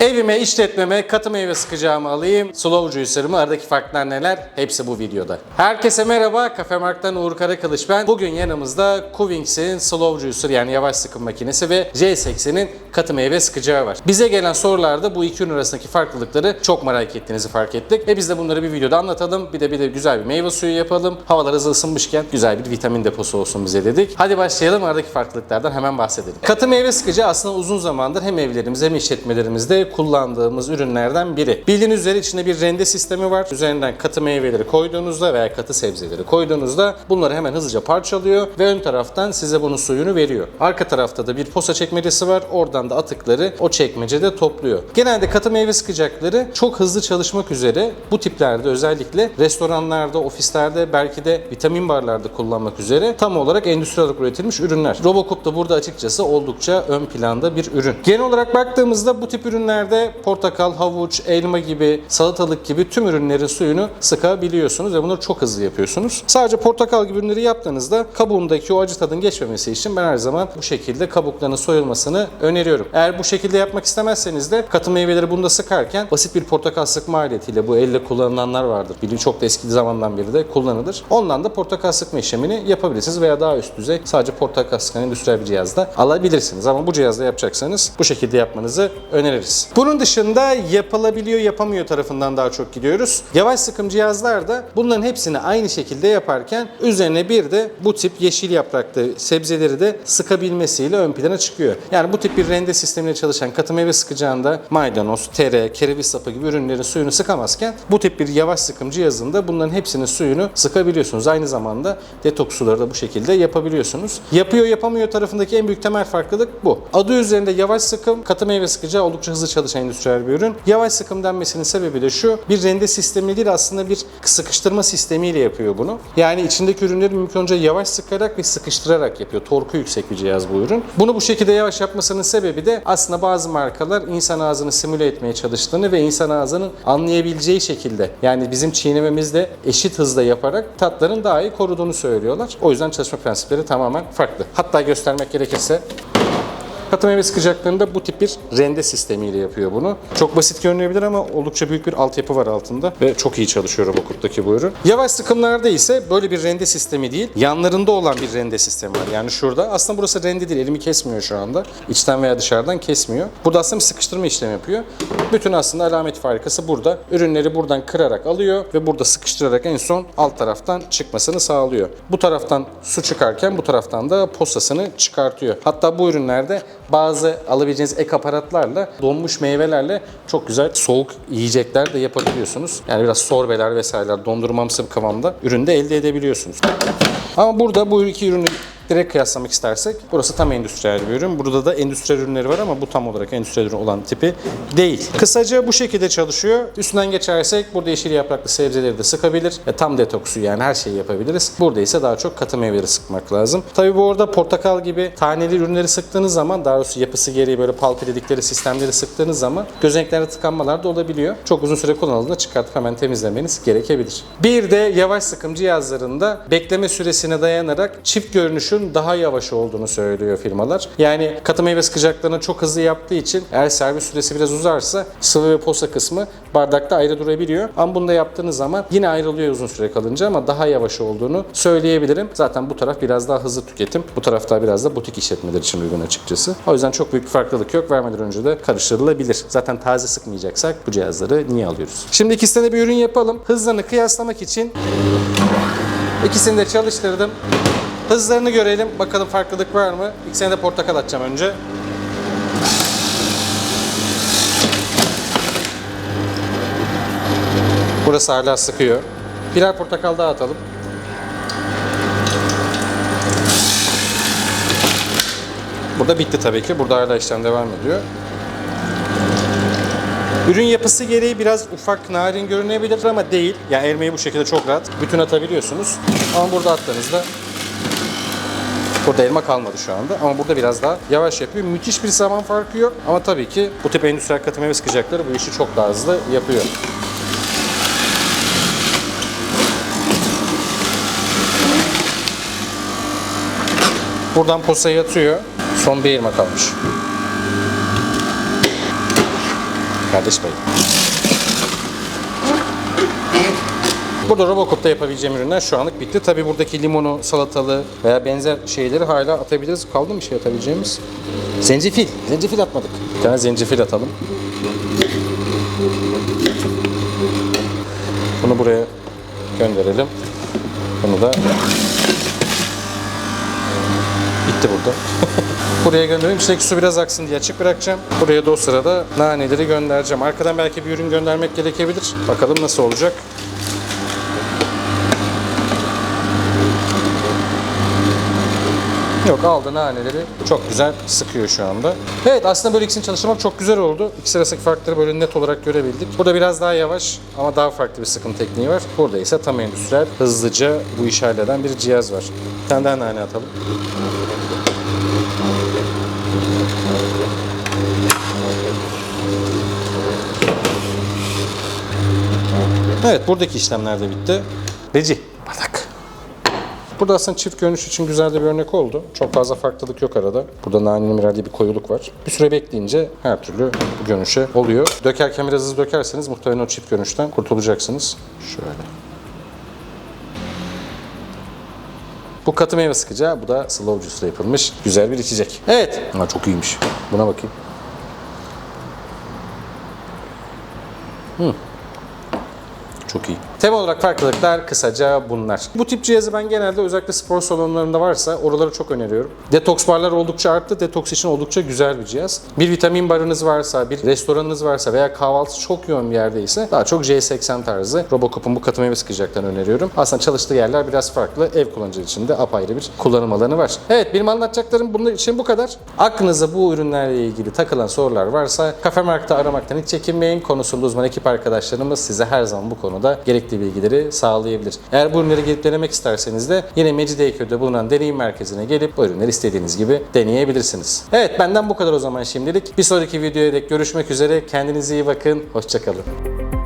Evime, işletmeme katı meyve sıkacağımı alayım. Slow juicer'ımı aradaki farklar neler? Hepsi bu videoda. Herkese merhaba. Kafe Mark'tan Uğur Karakılıç ben. Bugün yanımızda Kuvings'in Slow Juicer yani yavaş sıkım makinesi ve J80'in katı meyve sıkacağı var. Bize gelen sorularda bu iki ürün arasındaki farklılıkları çok merak ettiğinizi fark ettik. Ve biz de bunları bir videoda anlatalım. Bir de bir de güzel bir meyve suyu yapalım. Havalar hızlı ısınmışken güzel bir vitamin deposu olsun bize dedik. Hadi başlayalım aradaki farklılıklardan hemen bahsedelim. Katı meyve sıkıcı aslında uzun zamandır hem evlerimizde hem işletmelerimizde kullandığımız ürünlerden biri. Bildiğiniz üzere içinde bir rende sistemi var. Üzerinden katı meyveleri koyduğunuzda veya katı sebzeleri koyduğunuzda bunları hemen hızlıca parçalıyor ve ön taraftan size bunun suyunu veriyor. Arka tarafta da bir posa çekmecesi var. Oradan da atıkları o çekmecede topluyor. Genelde katı meyve sıkacakları çok hızlı çalışmak üzere bu tiplerde özellikle restoranlarda, ofislerde belki de vitamin barlarda kullanmak üzere tam olarak endüstriyel olarak üretilmiş ürünler. Robocop da burada açıkçası oldukça ön planda bir ürün. Genel olarak baktığımızda bu tip ürünlerde portakal, havuç, elma gibi, salatalık gibi tüm ürünlerin suyunu sıkabiliyorsunuz ve bunları çok hızlı yapıyorsunuz. Sadece portakal gibi ürünleri yaptığınızda kabuğundaki o acı tadın geçmemesi için ben her zaman bu şekilde kabuklarının soyulmasını öneriyorum. Eğer bu şekilde yapmak istemezseniz de katı meyveleri bunda sıkarken basit bir portakal sıkma aletiyle bu elle kullanılanlar vardır. Biliyorum çok da eski zamandan beri de kullanılır. Ondan da portakal sıkma işlemini yapabilirsiniz veya daha üst düzey sadece portakal sıkan endüstriyel bir cihazda alabilirsiniz. Ama bu cihazda yapacaksanız bu şekilde yapmanızı öneririz. Bunun dışında yapılabiliyor yapamıyor tarafından daha çok gidiyoruz. Yavaş sıkım cihazlar da bunların hepsini aynı şekilde yaparken üzerine bir de bu tip yeşil yapraklı sebzeleri de sıkabilmesiyle ön plana çıkıyor. Yani bu tip bir rende sistemiyle çalışan katı meyve sıkacağında maydanoz, tere, kereviz sapı gibi ürünlerin suyunu sıkamazken bu tip bir yavaş sıkım cihazında bunların hepsinin suyunu sıkabiliyorsunuz. Aynı zamanda detoks suları da bu şekilde yapabiliyorsunuz. Yapıyor yapamıyor tarafındaki en büyük temel farklılık bu. Adı üzerinde yavaş sıkım, katı meyve sıkacağı oldukça hızlı çalışan endüstriyel bir ürün. Yavaş sıkım denmesinin sebebi de şu. Bir rende sistemi değil aslında bir sıkıştırma sistemiyle yapıyor bunu. Yani içindeki ürünleri mümkün olunca yavaş sıkarak ve sıkıştırarak yapıyor. Torku yüksek bir cihaz bu ürün. Bunu bu şekilde yavaş yapmasının sebebi de aslında bazı markalar insan ağzını simüle etmeye çalıştığını ve insan ağzının anlayabileceği şekilde yani bizim çiğnememizle eşit hızda yaparak tatların daha iyi koruduğunu söylüyorlar. O yüzden çalışma prensipleri tamamen farklı. Hatta göstermek gerekirse Katı meyve sıkacaklarında bu tip bir rende sistemiyle yapıyor bunu. Çok basit görünebilir ama oldukça büyük bir altyapı var altında ve çok iyi çalışıyor Robocop'taki bu ürün. Yavaş sıkımlarda ise böyle bir rende sistemi değil, yanlarında olan bir rende sistemi var. Yani şurada aslında burası rende değil, elimi kesmiyor şu anda. İçten veya dışarıdan kesmiyor. Burada aslında bir sıkıştırma işlemi yapıyor. Bütün aslında alamet farikası burada. Ürünleri buradan kırarak alıyor ve burada sıkıştırarak en son alt taraftan çıkmasını sağlıyor. Bu taraftan su çıkarken bu taraftan da posasını çıkartıyor. Hatta bu ürünlerde bazı alabileceğiniz ek aparatlarla donmuş meyvelerle çok güzel soğuk yiyecekler de yapabiliyorsunuz. Yani biraz sorbeler vesaireler dondurmamsı bir kıvamda üründe elde edebiliyorsunuz. Ama burada bu iki ürünü direkt kıyaslamak istersek burası tam endüstriyel bir ürün. Burada da endüstriyel ürünleri var ama bu tam olarak endüstriyel ürün olan tipi değil. Kısaca bu şekilde çalışıyor. Üstünden geçersek burada yeşil yapraklı sebzeleri de sıkabilir. E, tam detoksu yani her şeyi yapabiliriz. Burada ise daha çok katı meyveleri sıkmak lazım. Tabii bu arada portakal gibi taneli ürünleri sıktığınız zaman daha doğrusu yapısı gereği böyle palpi dedikleri sistemleri sıktığınız zaman gözeneklerde tıkanmalar da olabiliyor. Çok uzun süre kullanıldığında çıkartıp hemen temizlemeniz gerekebilir. Bir de yavaş sıkım cihazlarında bekleme süresine dayanarak çift görünüşün daha yavaş olduğunu söylüyor firmalar. Yani katı meyve sıkacaklarını çok hızlı yaptığı için eğer servis süresi biraz uzarsa sıvı ve posa kısmı bardakta ayrı durabiliyor. Ama bunu da yaptığınız zaman yine ayrılıyor uzun süre kalınca ama daha yavaş olduğunu söyleyebilirim. Zaten bu taraf biraz daha hızlı tüketim. Bu tarafta biraz da butik işletmeler için uygun açıkçası. O yüzden çok büyük bir farklılık yok. Vermeden önce de karıştırılabilir. Zaten taze sıkmayacaksak bu cihazları niye alıyoruz? Şimdi ikisine bir ürün yapalım. Hızlarını kıyaslamak için ikisini de çalıştırdım. Hızlarını görelim. Bakalım farklılık var mı? İkisine de portakal atacağım önce. Burası hala sıkıyor. Birer portakal daha atalım. Burada bitti tabii ki. Burada hala işlem devam ediyor. Ürün yapısı gereği biraz ufak, narin görünebilir ama değil. Yani elmayı bu şekilde çok rahat bütün atabiliyorsunuz. Ama burada attığınızda Burada elma kalmadı şu anda ama burada biraz daha yavaş yapıyor. Müthiş bir zaman farkı yok ama tabii ki bu tip endüstriyel katı meyve sıkacakları bu işi çok daha hızlı yapıyor. Buradan posayı atıyor. Son bir elma kalmış. Kardeş Bey. Burada Robocop'ta yapabileceğim ürünler şu anlık bitti. Tabi buradaki limonu, salatalı veya benzer şeyleri hala atabiliriz. Kaldı mı şey atabileceğimiz? Zencefil. Zencefil atmadık. Bir tane zencefil atalım. Bunu buraya gönderelim. Bunu da bitti burada. Buraya göndereyim. İçindeki su biraz aksın diye açık bırakacağım. Buraya da o sırada naneleri göndereceğim. Arkadan belki bir ürün göndermek gerekebilir. Bakalım nasıl olacak. Yok aldı naneleri çok güzel sıkıyor şu anda. Evet aslında böyle ikisini çalıştırmak çok güzel oldu. İkisi arasındaki farkları böyle net olarak görebildik. Burada biraz daha yavaş ama daha farklı bir sıkım tekniği var. Burada ise tam endüstriyel hızlıca bu işi halleden bir cihaz var. Bir tane daha nane atalım. Evet buradaki işlemler de bitti. Reci. Burada aslında çift görünüş için güzel de bir örnek oldu. Çok fazla farklılık yok arada. Burada nanenin verdiği bir koyuluk var. Bir süre bekleyince her türlü bu görünüşe oluyor. Dökerken biraz hızlı dökerseniz muhtemelen o çift görünüşten kurtulacaksınız. Şöyle. Bu katı meyve sıkacağı, bu da slow juice'la yapılmış güzel bir içecek. Evet. Ha, çok iyiymiş. Buna bakayım. Çok iyi. Tema olarak farklılıklar kısaca bunlar. Bu tip cihazı ben genelde özellikle spor salonlarında varsa oraları çok öneriyorum. Detoks barlar oldukça arttı. Detoks için oldukça güzel bir cihaz. Bir vitamin barınız varsa, bir restoranınız varsa veya kahvaltı çok yoğun bir yerdeyse daha çok J80 tarzı Robocop'un bu katı meyve sıkacaklarını öneriyorum. Aslında çalıştığı yerler biraz farklı. Ev kullanıcı için de apayrı bir kullanım alanı var. Evet benim anlatacaklarım bunun için bu kadar. Aklınıza bu ürünlerle ilgili takılan sorular varsa Kafe Mark'ta aramaktan hiç çekinmeyin. Konusunda uzman ekip arkadaşlarımız size her zaman bu konuda gerekli bilgileri sağlayabilir. Eğer bu ürünleri gelip denemek isterseniz de yine Mecidiyeköy'de bulunan deneyim merkezine gelip bu ürünleri istediğiniz gibi deneyebilirsiniz. Evet benden bu kadar o zaman şimdilik. Bir sonraki videoya dek görüşmek üzere. Kendinize iyi bakın. Hoşçakalın.